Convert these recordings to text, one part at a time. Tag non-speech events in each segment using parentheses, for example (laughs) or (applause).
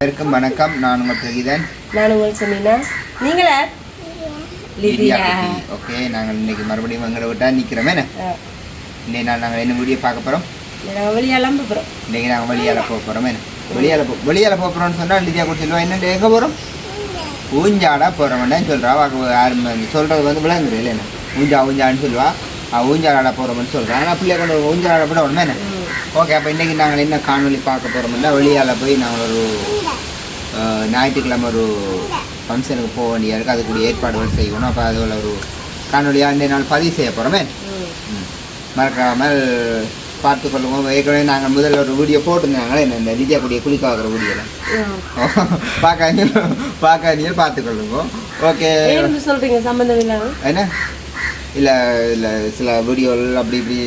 அனைவருக்கும் வணக்கம். நான் உங்கள் பிரகிதன். நான் உங்கள் சொன்னீங்கன்னா நீங்களா? ஓகே நாங்கள் இன்னைக்கு மறுபடியும் எங்களை விட்டா நிற்கிறோமே. இன்னைக்கு நாள் நாங்கள் என்ன வீடியோ பார்க்க போகிறோம் நாங்கள் வெளியெல்லாம் போகிறோம் இன்னைக்கு நாங்கள் வெளியால் போக போகிறோமே வெளியால் போ வெளியால் போக போகிறோம்னு சொன்னால் லிதியா கூட சொல்லுவா என்ன எங்கே போகிறோம் ஊஞ்சாடா போகிறோம்னு சொல்கிறா யாரும் சொல்கிறது வந்து விளங்குது இல்லைண்ணா ஊஞ்சா ஊஞ்சான்னு சொல்லுவா. ஊஞ்சாலாட போகிறோம்னு சொல்கிறா ஆனால் பிள்ளைய கொண்டு ஊஞ்சாலாட போட உடனே என்ன? ஓகே அப்போ இன்றைக்கி நாங்கள் என்ன காணொலி பார்க்க போகிறோம்னா வெளியால் போய் நாங்கள் ஒரு ஞாயிற்றுக்கிழமை ஒரு ஃபங்க்ஷனுக்கு போக வேண்டியா இருக்குது அதுக்குரிய ஏற்பாடுகள் செய்யணும். அப்போ அதில் ஒரு காணொலியாக இந்த நாள் பதிவு செய்ய போகிறோமே மறக்காமல் பார்த்து கொள்ளுவோம் ஏற்கனவே நாங்கள் முதல்ல ஒரு வீடியோ போட்டிருந்தாங்களே இந்த- இந்த விஜயா கூடிய குளிக்க வைக்கிற வீடியோவில் பார்க்காதீங்க. பார்க்காதீங்க. பார்த்துக்கொள்ளுங்க ஓகே. ஏன்னு சொல்றீங்க? சம்பந்தம் இல்லாம? என்ன? இல்லை இல்லை சில வீடியோவில் அப்படி இப்படி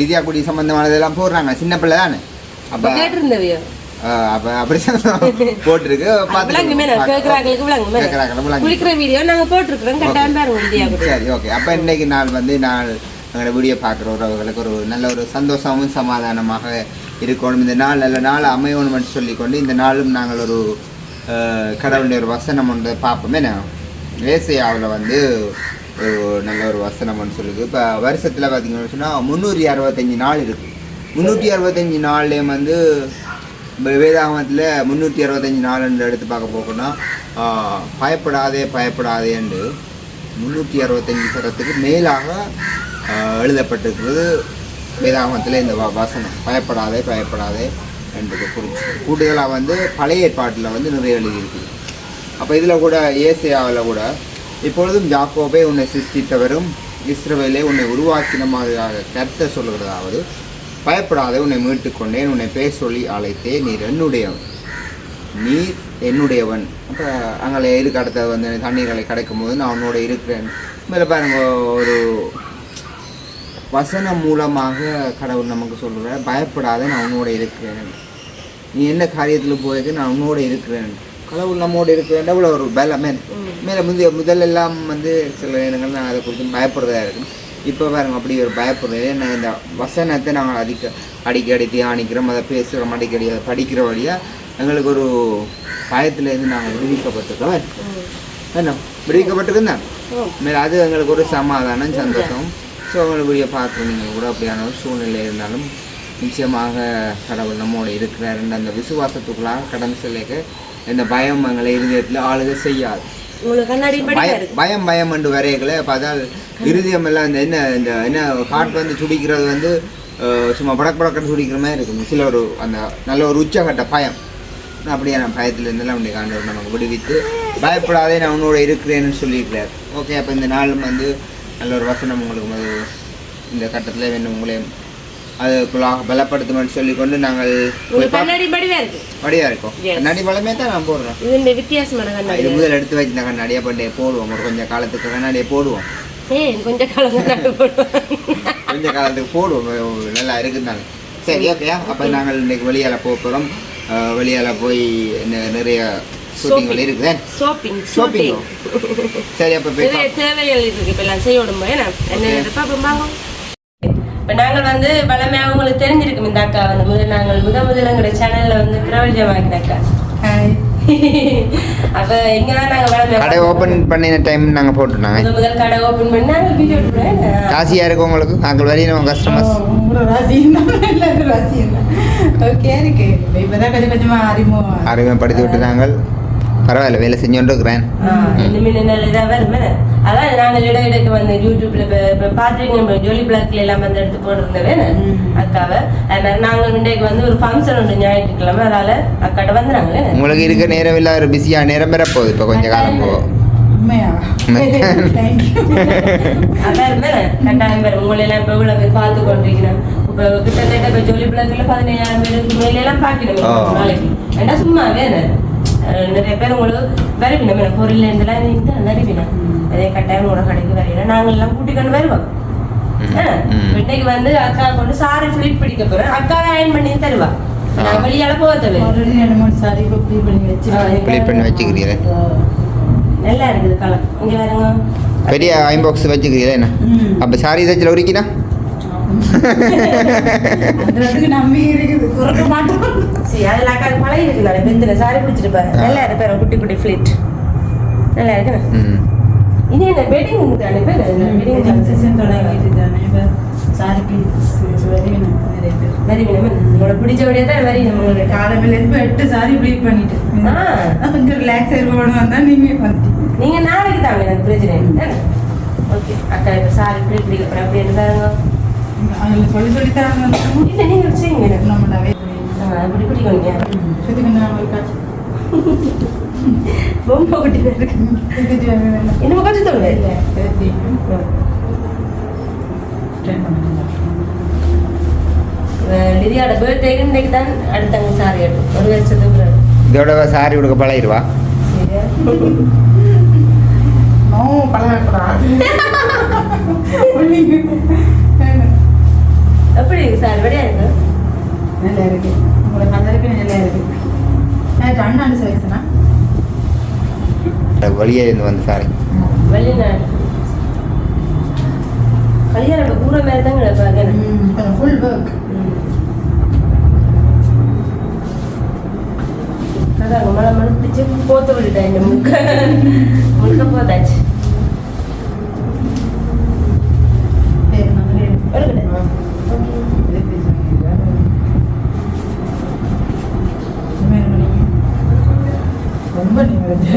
லிதியா குடி சம்மந்தமானதெல்லாம் போடுறாங்க. சின்ன பிள்ளை தானே? அப்போ கேட்டிருந்தவையோ? அப்படி போட்டிருக்கு. குளிக்கிற வீடியோ நாங்க போட்டிருக்கிறோம். கட்டாயம் பாருங்க சரி ஓகே. அப்போ இன்னைக்கு நாள் வந்து நான் எங்களோட வீடியோ பார்க்குற உறவுகளுக்கு ஒரு நல்ல ஒரு சந்தோஷமும் சமாதானமாக இருக்கணும். இந்த நாள் நல்ல நாள் அமையணும்னு சொல்லிக்கொண்டு இந்த நாளும் நாங்கள் ஒரு கடவுளுடைய ஒரு வசனம் ஒன்று பார்ப்போமே. நான் ஏசையாவில் வந்து ஒரு நல்ல ஒரு வசனம்னு சொல்லுது. இப்போ வருஷத்தில் பார்த்தீங்கன்னு சொன்னால் முந்நூற்றி அறுபத்தஞ்சு நாள் இருக்குது முந்நூற்றி அறுபத்தஞ்சு நாள்லேயும் வந்து வேதாகமத்தில் முந்நூற்றி அறுபத்தஞ்சு என்று எடுத்து பார்க்க போகணும்னா பயப்படாதே பயப்படாதே பயப்படாதேன்னு முந்நூற்றி அறுபத்தஞ்சு சரத்துக்கு மேலாக எழுதப்பட்டிருக்கிறது வேதாகமத்தில் இந்த வ- வசனம். பயப்படாதே பயப்படாதே என்று குறிச்சு கூடுதலாக வந்து பழைய ஏற்பாட்டில் வந்து நிறைய எழுதியிருக்குது. அப்போ இதில் கூட ஏசியாவில் கூட இப்பொழுதும் ஜாக்கோபே உன்னை சிருஷ்டித்தவரும் இஸ்ரவேலே உன்னை உருவாக்கின மாதிரியாக கருத்தை சொல்கிறதாவது பயப்படாத உன்னை மீட்டு கொண்டேன் உன்னை பேர் சொல்லி அழைத்தேன் நீர் என்னுடையவன். நீர் என்னுடையவன். அப்போ அங்கே இருக்க அடுத்தது வந்து தண்ணீர்களை கிடைக்கும் போது நான் உன்னோட இருக்கிறேன். மேலே பாருங்க ஒரு வசனம் மூலமாக கடவுள் நமக்கு சொல்கிற பயப்படாத நான் உன்னோட இருக்கிறேன். நீ என்ன காரியத்தில் போயிருக்கு நான் உன்னோட இருக்கிறேன். கடவுள் நம்மோடு இருக்கிறேன் அவ்வளோ ஒரு பலமே. மேலே முந்தைய முதல்லெல்லாம் வந்து சில நேரங்கள் நான் அதை குறித்து பயப்படுறதா இருக்கும். இப்போ பாருங்க அப்படி ஒரு பயப்படுறது நான் இந்த வசனத்தை நாங்கள் அடிக்க அடிக்கடி தியானிக்கிறோம் அதை பேசுகிறோம் அடிக்கடி அதை படிக்கிற வழியாக எங்களுக்கு ஒரு பயத்திலேருந்து நாங்கள் விடுவிக்கப்பட்டிருக்கோம். என்ன? விடுவிக்கப்பட்டிருக்கோம் மேலே அது எங்களுக்கு ஒரு சமாதானம் சந்தோஷம். ஸோ உங்களுக்குரிய பார்க்கணும் நீங்கள் கூட அப்படியான ஒரு சூழ்நிலை இருந்தாலும் நிச்சயமாக கடவுள் நம்மோடு இருக்கிறார் அந்த விசுவாசத்துக்குள்ளாக கடந்து செல்லிக்க இந்த பயம் எங்களை இருதயத்தில் ஆளுக செய்யாது. பயம் பயம் பயம் என்று வரையகளை பார்த்தால் இருதயம் எல்லாம் இந்த என்ன இந்த என்ன ஹார்ட் வந்து துடிக்கிறது வந்து சும்மா படக் படக்கன்னு துடிக்கிற மாதிரி இருக்கும். சில ஒரு அந்த நல்ல ஒரு உச்சகட்ட பயம். அப்படியான பயத்தில் இருந்தெல்லாம் அப்படி காண்டவர் நமக்கு விடுவித்து பயப்படாதே நான் உன்னோட இருக்கிறேன்னு சொல்லியிருக்கிறார். ஓகே அப்போ இந்த நாளும் வந்து நல்ல ஒரு வசனம் உங்களுக்கு இந்த கட்டத்தில் வேணும். உங்களையும் அதுக்குள்ளாக பலப்படுத்துமென்னு சொல்லிக்கொண்டு நாங்கள் போய் உங்களுக்கு கண்ணாடி படிவா இருக்கு? படியா இருக்கோம். கண்ணாடி பலமே தான் நான் போடுறேன். இது இந்த வித்தியாசமான கண்ணாடி. இது முதல் எடுத்து வச்சிருந்த கண்ணாடியை பண்ணி போடுவோம். ஒரு கொஞ்சம் காலத்துக்கு கண்ணாடியை போடுவோம். ஏய் கொஞ்சம் காலம் கொஞ்சம் காலத்துக்கு போடுவோம். நல்லா இருக்குதாங்க சரி ஓகே அப்போ நாங்கள் இன்னைக்கு வெளியால் போக போகிறோம் வெளியால் போய் நிறைய ஷூட்டிங்கள் இருக்குது. ஷாப்பிங் ஷாப்பிங் சரி அப்போ தேவைகள் இருக்கு இப்போ எல்லாம் செய்ய விடும்போது என்ன? என்ன இப்போ நாங்கள் வந்து பலமையாக உங்களுக்கு தெரிஞ்சிருக்கும் இந்த அக்கா வந்து. முதல் நாங்கள் முத முதல்ல எங்களுடைய சேனலில் வந்து பிரபஞ்சமாக்கின அக்கா ஹாய் (laughs) அப்போ இங்கே தான் நாங்கள் பலமையாக கடை ஓப்பன் பண்ணின டைம் நாங்கள் போட்டுருந்தாங்க. முத முதல் கடை ஓப்பன் பண்ணி நாங்கள் வீடியோ எடுக்கிறேன் காசியாக இருக்கும் உங்களுக்கு? நாங்கள் கஸ்டமர்ஸ் ராசியும் தான் எல்லாரும் ராசியும் தான் ஓகே இருக்கு இப்போதான் கொஞ்சம் கொஞ்சமா அறிமுகம் அறிமுகப்படுத்தி விட்டு நாங்கள் பரவாயில்ல வேலை செஞ்சோண்டு இருக்கிறேன். அதான் நாங்கள் இட இடைக்கு வந்து யூடியூப்ல பார்த்துருக்கீங்க ஜோலி பிளாக்ல எல்லாம் வந்து எடுத்து போட்டிருந்தவே அக்காவை. அது மாதிரி நாங்கள் இன்றைக்கு வந்து ஒரு ஃபங்க்ஷன் உண்டு ஞாயிற்றுக்கிழமை. அதனால அக்காட்ட வந்துடுறாங்களே உங்களுக்கு இருக்க நேரம் இல்லை ஒரு பிஸியாக நேரம் பெற போகுது இப்போ கொஞ்சம் காலம் போகும் (laughs) கட்டாயம் பேர் உங்களை எல்லாம் இப்போ இவ்வளோ பேர் பார்த்து கொண்டிருக்கிறேன் இப்போ கிட்டத்தட்ட இப்போ ஜோலி பிளாக்ல பதினையாயிரம் பேருக்கு மேலே எல்லாம் பார்க்கணும். ஒரு நாளைக்கு. ஏன்னா சும்மாவே நிறைய பேர் உங்களுக்கு வருவினம் பொருள் இருந்தெல்லாம் இந்த வருவினம் அதே கட்டாயம் உங்களோட கடைக்கு வரையில நாங்கள் எல்லாம் கூட்டிக்கொண்டு வருவோம். இன்னைக்கு வந்து அக்கா கொண்டு சாரி ஃபிளிட் பிடிக்க போறேன் அக்கா அயன் பண்ணி தருவா. நான் வெளியால போக தேவை. நல்லா இருக்குது கலர் இங்க பாருங்க. பெரிய அயன் பாக்ஸ் வச்சுக்கிறீங்களா என்ன. அப்போ சாரி இதில் உரிக்கினா? பழகி இருக்கு நான் பெந்திர சாரி பிடிச்சிட்டு பாரு. நல்லா குட்டி குட்டி ஃபிளிட் நல்லா இருக்குண்ணே இது என்ன வெட்டிங் தானே வெட்டிங் சீசன் தொடங்கிட்டு தானே இப்போ சாரி பீஸ் வரையும் நிறைய பேர். வரி வேணும் உங்களோட பிடிச்ச வழியா தான் வரி நம்மளோட இருந்து எட்டு சாரி ப்ளீட் பண்ணிட்டு. கொஞ்சம் ரிலாக்ஸ் ஆயிருக்கணும் வந்தா நீங்க வந்துட்டீங்க. நீங்க நாளைக்கு தாங்க எனக்கு பிரச்சனை ஓகே அக்கா இப்போ சாரி பிடிக்க போறேன் அப்படி இருந்தாங்க. அவங்க சொல்லி சொல்லி தராங்க இல்லை நீங்க செய்யுங்க எனக்கு நம்மளாவே ஆ இப்படி பிடிக்கணுங்க சுத்தி கொஞ்சம் ரொம்ப குட்டி இன்னும் கொஞ்சம் பண்ணுங்க லிதியோட பர்த்டேக்கு இன்னைக்கு தான் அடுத்தவங்க சாரி எடுக்கும். ஒரு வருஷத்துக்கு இதோட சாரி கொடுக்க பழகிடுவா? நோ பழகக்கூடாது. எப்படி சார் இருக்கு? உங்களுக்கு நல்லா இருக்கு. அண்ணாண்டு செலக்ஷனா வெளியே இருந்து வந்த சாரி. வெளிநாடு கல்யாணம் கூற மாதிரி தான் ஃபுல் ஒர்க் அதான் மழை மழை பிடிச்சி போத்து விட்டுட்டேன் இந்த முக்க. முழுக்க போத்தாச்சு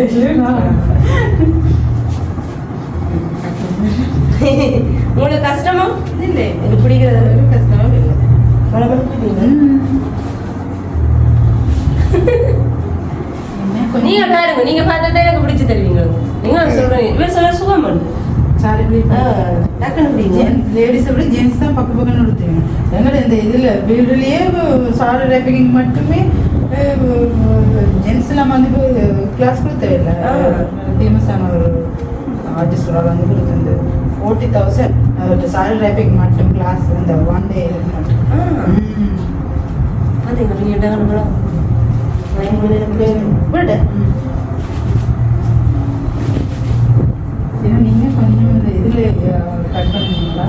(laughs) உங்களுக்கு கஷ்டமா? இல்லை இது பிடிக்கிறது ஒரு கஷ்டமும் இல்லை. மழை நீங்க பாருங்க நீங்க பார்த்தா தான் எனக்கு பிடிச்சி தருவீங்க நீங்க சொல்றீங்க. இவர் சொல்ல சுகம் பிடிங்க. லேடிஸை விட ஜென்ஸ் தான் பக்க பக்கம் கொடுத்தீங்க எங்களை இந்த இதில் வீடுலேயே சாரி ரேப்பிங் மட்டுமே ஜென்ஸ்லாம் வந்து கிளாஸ் கூட தேவையில்லை ஆ. ஃபேமஸான ஒரு ஆர்டிஸ்டோட வந்து கொடுத்துருந்து ஃபோர்ட்டி தௌசண்ட் சாரி ரேப்பிங் மட்டும் கிளாஸ் இந்த ஒன் டே மட்டும். கூட விடு. ஏன்னா நீங்கள் கொஞ்சம் இந்த இதில் கட் பண்ணுவீங்களா?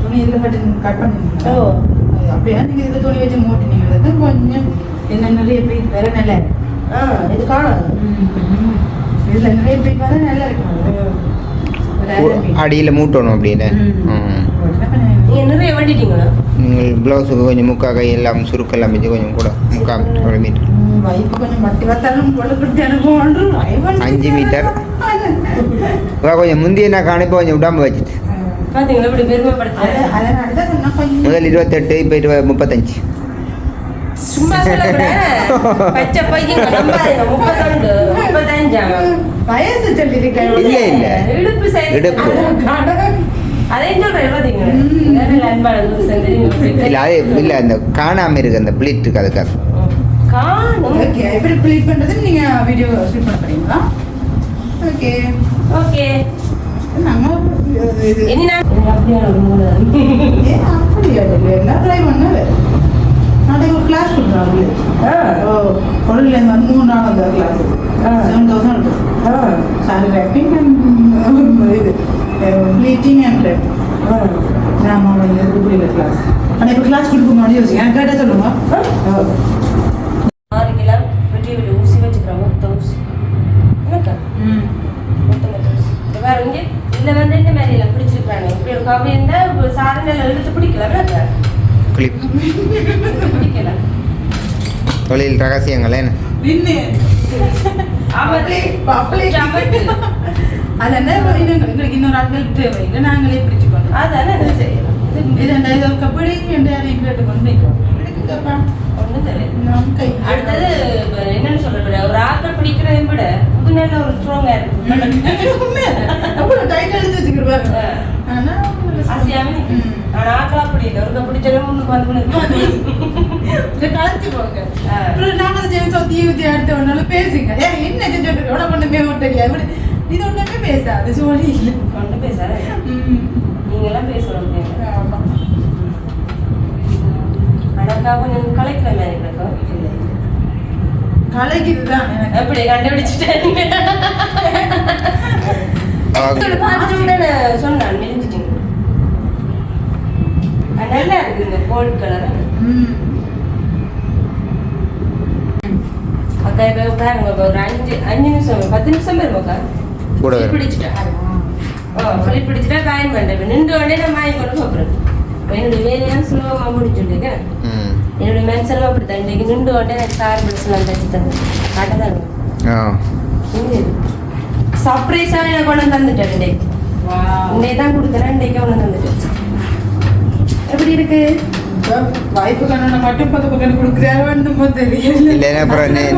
துணி இதில் கட் கட் பண்ணுவீங்களா. அது அப்படியா நீங்கள் இதில் துணி வச்சு மூட்டினீங்களா தான் கொஞ்சம்? என்ன நிறைய போய் வர நல்லா இருக்கு. ஆ இது காணாது. ம். இதில் நிறைய போய் வர நல்லா இருக்கும். அடியில் மூட்டணும் அப்படின்னு நிறைய வேண்டிட்டீங்களா நீங்கள் ப்ளவுஸுக்கு கொஞ்சம் முக்கா கை எல்லாம் சுருக்கெல்லாம் வச்சு கொஞ்சம் கூட முக்கா ஒரு மீட்டர். அஞ்சு மீட்டர். கொஞ்சம் முந்தைய காணிப்போ கொஞ்சம் விடாம வச்சுட்டு. முதல் இருபத்தெட்டு இப்போ இருபது முப்பத்தஞ்சு. சும்மா (laughs) பச்சை பையன் முப்பத்தொண்டு முப்பத்தஞ்சாங்க வயசு சொல்லியிருக்கேன் இல்ல, இல்ல. இடுப்பு சைஸ் இடுப்பு. இல்லை அது இல்லை அந்த காணாமல் இருக்கு அந்த பிளிட்டுக்கு அதுக்காக. காணும். ஓகே எப்படி ப்ளீட் பண்ணுறது நீங்கள் வீடியோ ஷூட் பண்ண போறீங்களா? ஓகே. ஓகே. நம்ம நான் அப்படியான ஒரு மூணு அப்படியா? எல்லாம் ட்ரை பண்ணல நாளைக்கு ஒரு கிளாஸ் கொடுக்குறாங்க ஆ. ஓ பொருள்லேருந்து வந்து மூணு நாள் அந்த கிளாஸ் ஆ. செவன் தௌசண்ட் ஆ சாரி ரேப்பிங் (laughs) இது ப்ளீட்டிங் அண்ட் ரேப்பிங் ஆ. ஆமாம் வந்து புரியல கிளாஸ் ஆனால் இப்போ கிளாஸ் கொடுக்க முடியும் யோசிங்க எனக்கு கேட்டால் சொல்லுங்க ஆறு கிலோ வெட்டி விட்டு ஊசி வச்சுக்கிறோம் மொத்த ஊசி என்னக்கா ம். வேற இங்கே இதில் வந்து இந்த மாதிரி எல்லாம் பிடிச்சிருக்காங்க இப்படி ஒரு கவி இருந்தால் நல்லா இழுத்து பிடிக்கல கிளிப் (laughs) தொழில் ரகசியங்கள் என்ன? எங்களுக்கு இன்னொரு ஆட்கள் தேவை. இல்லை நாங்களே பிடிச்சுக்கணும் அதானே அடுத்தது இப்ப என்னன்னு சொல்றது ஒரு ஆட்கள் பிடிக்கிறதை விட நல்ல ஒரு ஸ்ட்ராங்கா இருக்கு. அவ்வளோ டைட் எடுத்து. ஆனா ஆட்களா அப்படி இல்லை ஒருக்க பிடிச்சாலும் முன்னுக்கு வந்து. (laughs) இதை கலத்தி போங்க. ஆ. அப்புறம் நாங்கள் அதை ஜெயிச்சோம் தீ ஊற்றி அடுத்த ஒன்றாலும் பேசுங்க. ஏன் என்ன செஞ்சுட்டு எவ்வளோ விட்டீங்க எப்படி இது ஒண்ணுமே பேசாது சோழி இல்லை கொண்டு பேசாத. நீங்களாம் பேசணும் ஆமா. அடக்கா கொஞ்சம் கலைக்கிற மாதிரி இல்லை, இல்லை. கலைக்குதுதான் எனக்கு. எப்படி கண்டுபிடிச்சிட்டேன்? சொன்னான் அது நல்லா இருக்கு இந்த கோல்ட் கலர். ம். அக்கா இப்போ இப்போ ஒரு அஞ்சு அஞ்சு நிமிஷம் பத்து நிமிஷம் வருமாக்கா கூட. பிடிச்சிட்டா? ஓ சொல்லி பிடிச்சிட்டா காயின் பண்ணுறேன் நின்று உடனே நான் வாங்கி கொண்டு போகிறேன் என்னுடைய வேலையாக சுலபமாக முடிச்சுட்டுருக்கேன் ம். என்னுடைய மென்சனும் அப்படி தான் இன்றைக்கு நின்று உடனே சார் பிடிச்சலாம் தச்சு தந்தேன் காட்டதான் ஆ. சர்ப்ரைஸாக எனக்கு கொண்டு வந்து தந்துட்டேன் இன்றைக்கு. இன்றைக்கு தான் கொடுத்தேன் இன்றைக்கு கொண்டு வந்து வந்துட்டேன் எப்படி இருக்கு?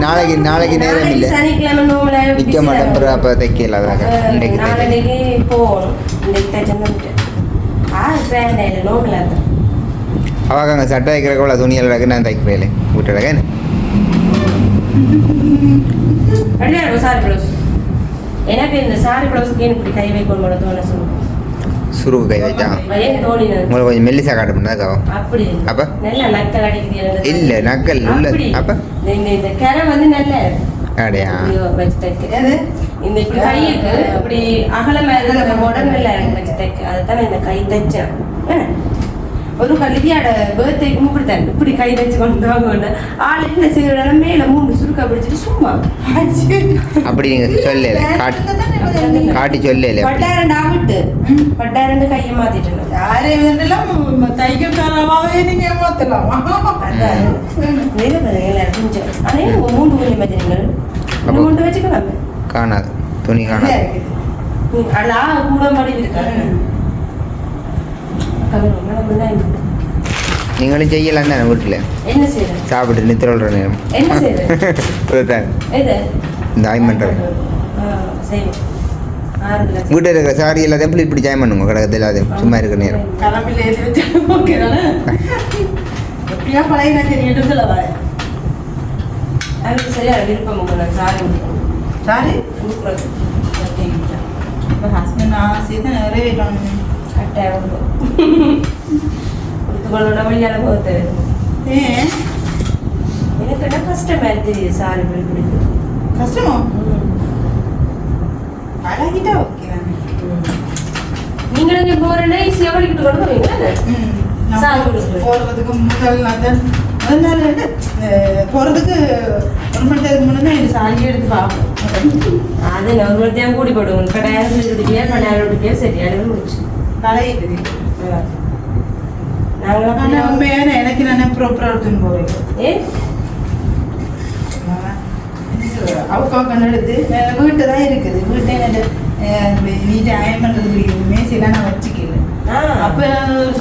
நாளைக்கு நாளைக்கு நேரம் இல்லை. சனிக்கிழமை நோம்பல நிற்க மாட்டேன் அப்புறம் அப்போ தைக்கல தைக்க நாளைக்கு போகணும். இன்னைக்கு தச்சு வந்துட்டேன் ஆ வேண்டாம் இல்லை நோம்பல அங்கே சட்டை துணியில் இருக்கு நான் எனக்கு இந்த சாரி ப்ளவுஸுக்கு ஏன் இப்படி கை வைக்கணும் தோண சொல்லுங்க சுருக்கு கை வச்சா. உங்களுக்கு கொஞ்சம் மெல்லிசா காட்டணும் அப்படி. அப்ப? இல்ல, நக்கல் உள்ள-. அப்ப? அப்படியா? இந்த கையுக்கு இப்படி அகலமா இருக்கிற இருக்கு வச்சு தைக்க அதுதான் இந்த கை தைச்சேன்? ஒரு கல்வியாட பேர்த்டேக்கு இப்படி தான் இப்படி கை தைச்சு கொண்டு வாங்க ஆள் என்ன செய்யற மேல மூணு சுருக்கா பிடிச்சிட்டு சும்மா அப்படி நீங்க சொல்லல காட்டி காட்டி சொல்லல பட்டாரண்டு அவிட்டு பட்டாரண்டு கையை மாத்திட்டேன் யாரையும் இதெல்லாம் தைக்கக்காரமாவே நீங்க ஏமாத்தலாமா. வேற எல்லாரும் கொஞ்சம். உங்க மூண்டு கொஞ்சம் மூண்டு வச்சுக்கலாமே. காணாது துணி காணாது அடா, கூட மாடி இருக்கா? நீங்களும் செய்யலாம் தானே வீட்டில்? என்ன செய்யற? சாப்பிட்டு நித்திரோல்ற நேரம். என்ன (laughs) எது? இந்த. ஆறுதலா செய்வோம். வீட்டில் இருக்கிற சாரி எல்லாத்தையும் இப்படி இப்படி ஜாயின் பண்ணுங்க? கிடக்கிறது எல்லாத்தையும். சும்மா இருக்கிற நேரம். சரியா விருப்பம் சாரி. சாரி கொடுக்குறது. ஹஸ்பண்ட் ஆசை தான் நிறைவேற்றணும் கட்டாயம் கொடுக்கும். கொடுத்துக்கொள்ளோட வழியால Eh? ஏன் எனக்கு என்ன கஷ்டமா தெரியுது சாரி இப்படி பிடிக்கும் கஷ்டமா பழகிட்டா ஓகே தானே. நீங்களும் இங்க போறேன்னா ஈஸியாக வலிக்கிட்டு கொண்டு. நம்ம சாரி. போறதுக்கு முதல் நாள் முதல் நாள் வந்து போறதுக்கு ஒரு மணி நேரத்துக்கு முன்னாடி எனக்கு சாரியை எடுத்து பார்ப்போம். அது நான் ஒரு தேவை கூடி போடுவோம் கடையாளம் விட்டுட்டியா கடையாளம் விட்டுட்டியா சரி அது முடிச்சு. பழகிட்டு நாங்கள் உண்மையான எனக்கு நானே ப்ராப்பராக எடுத்துன்னு போறேன் ஏ? அவுக்கா கண்ணெடுத்து வீட்டு தான் இருக்குது. வீட்டை வீட்டை அயன் பண்ணுறது பிடிக்குது மேசையெல்லாம் நான் வச்சுக்கல. அப்போ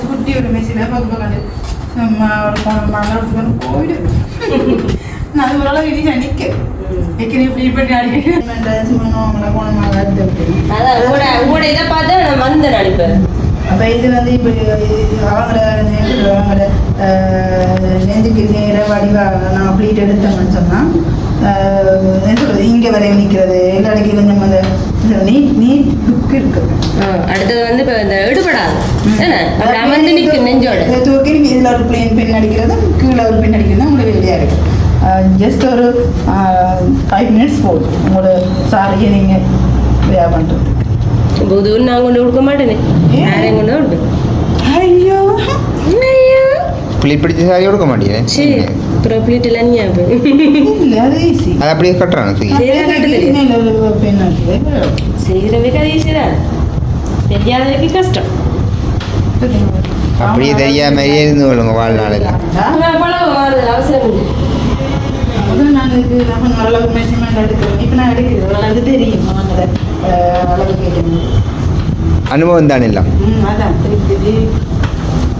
குட்டி ஒரு மேசையில் பக்கம் பக்கம் சும்மா ஒரு மரம் போயிடும் நான் அது ஓரளவு இனி நிற்க ஏற்கனவே இப்படி பண்ணி அடிக்கிறேன் சும்மா அவங்கள போனோம் அதான் உங்களோட உங்களோட இதை பார்த்து நான் வந்தேன் நடிப்பேன் அப்போ இது வந்து இப்போ அவங்கள அவங்கள நெஞ்சுக்கு நேர வடிவாக நான் ப்ளீட் எடுத்தோம்னு சொன்னால் என்ன சொல்றது இங்கே வரையும் நிற்கிறது இடத்துல நம்ம அந்த நீட் நீட் லுக் இருக்கு. அடுத்தது வந்து இப்போ இந்த எடுபடாது. அமர்ந்து நிற்கும் நெஞ்சோட. தூக்கி இதில் ஒரு பிளேன் பென் அடிக்கிறது கீழே ஒரு பென் அடிக்கிறது உங்களுக்கு ரெடியாக இருக்கு. ஜஸ்ட் ஒரு ஃபைவ் மினிட்ஸ் போதும். உங்களோட சாரியை நீங்கள் வேலை பண்ணுறது புது நான் கொண்டு கொடுக்க மாட்டேனே. யாரையும் கொண்டு கொடுப்பேன் ஐயோ. ஐயோ. புள்ளி பிடிச்ச சாரி கொடுக்க மாட்டேங்கிறேன் சரி அப்புறம் ஞாபகம் இல்லை அது அப்படியே கட்டுறாங்க அது ஈஸி தான். தெரியாதவைக்கு கஷ்டம். அப்படியே தெரியாம இருந்து கொள்ளுங்க மாறுதல் அவசரம் இல்லை நாளுக்கு நம்ம ஓரளவுக்கு மெஷர்மெண்ட் எடுக்கிறோம் இப்போ நான் எடுக்கிறது ஓரளவுக்கு தெரியும். அவங்கள அளவு கேட்கணும் அனுபவம் தானே எல்லாம் ம் அதான். தெரியுது.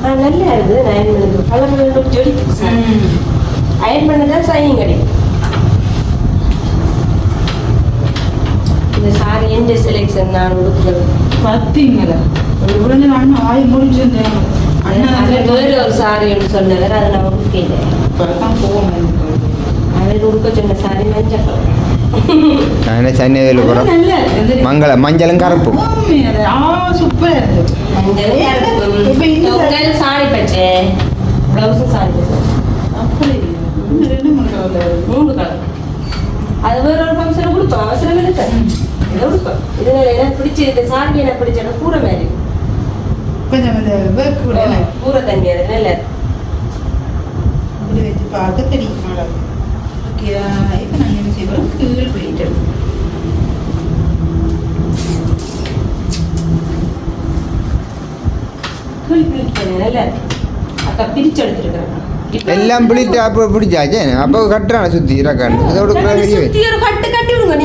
ஆ நல்லா இருக்குது. நான் அயன் பண்ணது பழம் ஜொலி அயன் பண்ணதான் சைனிங் கிடைக்கும். இந்த சாரி எந்த செலெக்ஷன் நான் கொடுக்குறது. பார்த்தீங்களா ஒரு உடனே அண்ணன் ஆய் முடிஞ்சிருந்தேன் அது அண்ணன் வேறு ஒரு சாரி ஒன்று சொன்னவர் அதை நான் என்ன சென்னை வேலை இருக்கு. இந்த- மங்கள மஞ்சளும் கருப்பும் உண்மை அது. வேற ஒரு ஃபங்க்ஷன் கொடுப்போம் அவசரம் இல்லை இதை கொடுப்போம் இதனால எனக்கு பிடிச்சி இந்த சாரி எனக்கு பிடிச்ச கூரை மாதிரி. கொஞ்சம் கூட என்ன? கூரை தண்ணி அது நல்ல பார்த்து தெரியும் ஓகேயா? இப்ப நாங்க என்ன செய்வோம்? கீழ் எடுப்போம். கீழ் நல்ல அக்கா பிரிச்சு எடுத்துருக்கிறேன் எல்லாம் பிடித்து அப்போ பிடிச்சாச்சே அப்போ கட்டுறான சுற்றி இறக்காண்டு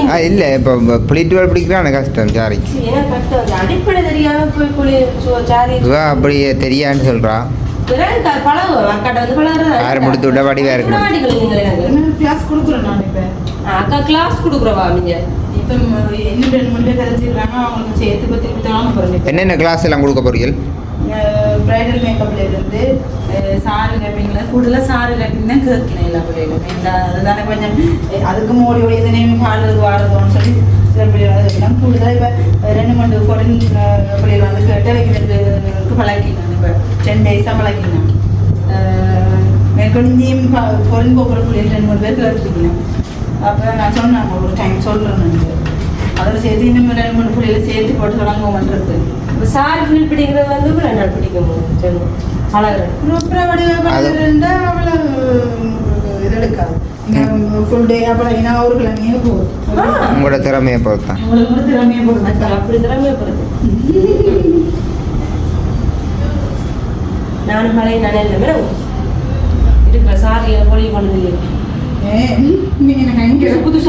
ஆ இல்லை இப்போ பிடிக்கிறான கஷ்டம் சாரி அப்படியே தெரியான்னு சொல்கிறா யாரு முடித்து விட்டா வடிவா என்ன class கொடுக்குறேன் நான் இப்ப. அக்கா கிளாஸ் கொடுக்குறவா நீங்க. என்னென்ன கிளாஸ் எல்லாம் கொடுக்க போறீர்கள்? ப்ரைடல் மேக்கப்ல இருந்து சாரி ரேப்பிங்ல கூடுதலா சாரி ரேப்பிங் தான் கேட்கணும் எல்லா பிள்ளைகளும். இந்த அதுதானே கொஞ்சம் அதுக்கு மோடி ஓடி இந்த நேம் பாடுறது வாடுறதுன்னு சொல்லி சில பிள்ளைகள் வந்து கூடுதலாக இப்போ ரெண்டு மூணு ஃபாரின் பிள்ளைகள் வந்து கேட்டு அவங்க பழக்கினாங்க. இப்போ டென் டேஸாக பழக்கினாங்க. மேற்கொண்டியும் ஃபாரின் போகிற பிள்ளைகள் ரெண்டு மூணு பேர் கேட்டுருக்கீங்க. அப்போ நான் சொன்னாங்க ஒரு டைம் சொல்கிறேன் அதோட சேர்த்து இன்னும் ரெண்டு மூணு பிள்ளைகளை சேர்த்து போட்டு தொடங்குவோம்ன்றது இப்ப சாரி ஃபுல் பிடிக்கிறது வந்து ரெண்டு நாள் பழகுறேன் அப்புறம் வடிவா அவ்வளோ இது எடுக்காது. உங்களோட திறமையை பொறுத்து. தான் உங்களுக்கு கூட திறமையே போடுறேன் அப்படி திறமையை பொறுத்து. நானும் பழைய நானே இல்லை மேடம் இருக்கிற சாரியை பொழி கொண்டு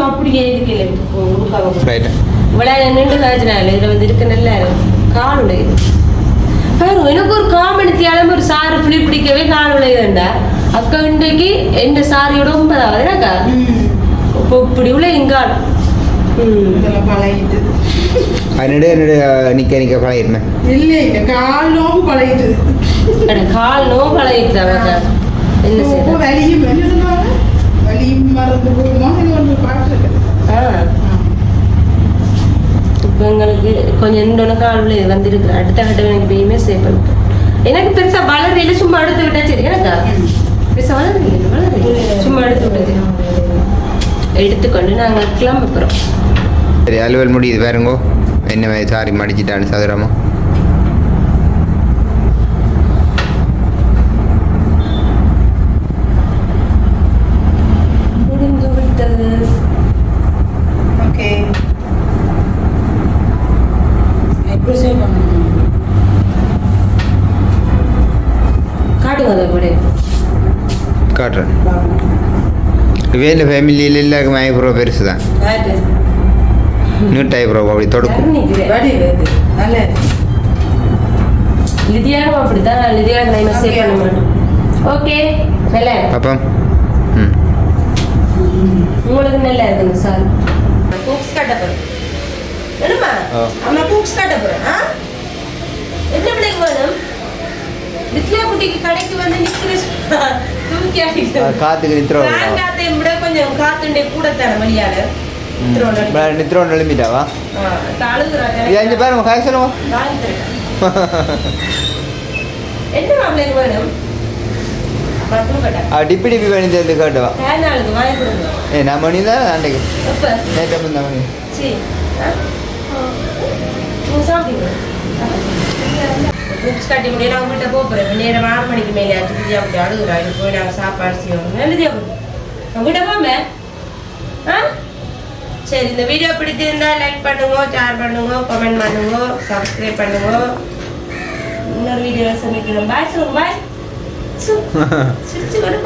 அப்படியே இருக்கல கொடுக்காம ரைட்டு இவ்வளவு நின்று காய்ச்சினால இதுல வந்து இருக்க நல்ல காலுடைய பாரு எனக்கு ஒரு காமணித்தியாலும் ஒரு சாரி புளி பிடிக்கவே காலுடையதுண்டா அக்கா இன்றைக்கு எந்த சாரியோட ஒன்பதாவது எனக்கா? இப்போ இப்படி உள்ள எங்கால்? நெடு நெடு நிற்க நிற்க பழகிருந்தேன் இல்லை இல்லை பழகிட்டு. கால் பழகிட்டு என்ன செய்ய இப்போ எங்களுக்கு கொஞ்சம் இன்னொன்று கால் வந்திருக்கு அடுத்த கட்ட எனக்கு பெய்யுமே சேவ் பண்ணிட்டேன் எனக்கு பெருசா வளரையில சும்மா எடுத்து விட்டா சரி. எனக்கா? பெருசா வளரையில வளரையில சும்மா எடுத்து விட்டது எடுத்துக்கொண்டு நாங்கள் கிளம்ப போகிறோம் சரி அலுவல் முடியுது பாருங்கோ. என்ன மாதிரி சாரி மடிச்சிட்டான்னு சதுரமா முடிந்து விட்டது ஓகே எப்படி சேவ் பண்ணணும் காட்டுங்க அதை கூட காட்டுறேன் வேலை ஃபேமிலியில் எல்லாருக்கும் ஐப்ரோ பெருசு தான் நீட் ஐப்ரோ அப்படி தொடுக்கும் லிதியாவும் அப்படித்தான் லிதியா நான் சேவ் பண்ண மாட்டோம் ஓகே நல்ல அப்பம் ம் உங்களுக்கு நல்லா இருக்குங்க சார் புக்ஸ் காட்ட போகிறேன் ஆ. அம்மா புக்ஸ் காட்ட போகிறேன் ஆ என்ன பிள்ளைக்கு வேணும் வித்யா குட்டிக்கு கடைக்கு வந்து நிற்கிற தூக்கி அடிக்கிறேன் காத்துக்கு நித்திரம் ஃபேன் காத்தை விட கொஞ்சம் காத்துண்டே கூட தானே வழியால எழுப்பிட்டாவா அஞ்சு காய் சொல்லுவோம் (laughs) என்ன மாப்பிள்ளைக்கு வேணும்? பண்ணி காட்டுவா ஏ நான் மணி. தான் அன்றைக்கு நேற்று மணி சரி ஆ? நீங்க சாப்பிட்டீங்க புக்ஸ் கட்டி முடியும் நான் உங்கள்கிட்ட போகிறேன் நேரம் ஆறு மணிக்கு மேலே ஆச்சு. விஜயா அப்படி அழுகுறாங்க போய் நாங்கள் சாப்பாடு செய்வோம் விஜயா உங்கள்கிட்ட போமே? ஆ? சரி இந்த வீடியோ பிடிச்சிருந்தா லைக் பண்ணுங்க ஷேர் பண்ணுங்க கமெண்ட் பண்ணுங்க சப்ஸ்கிரைப் பண்ணுங்க. இன்னொரு வீடியோவில் சந்திக்கிறோம். பாய் சொல்லுங்க பாய் கொண்டு bye. (laughs)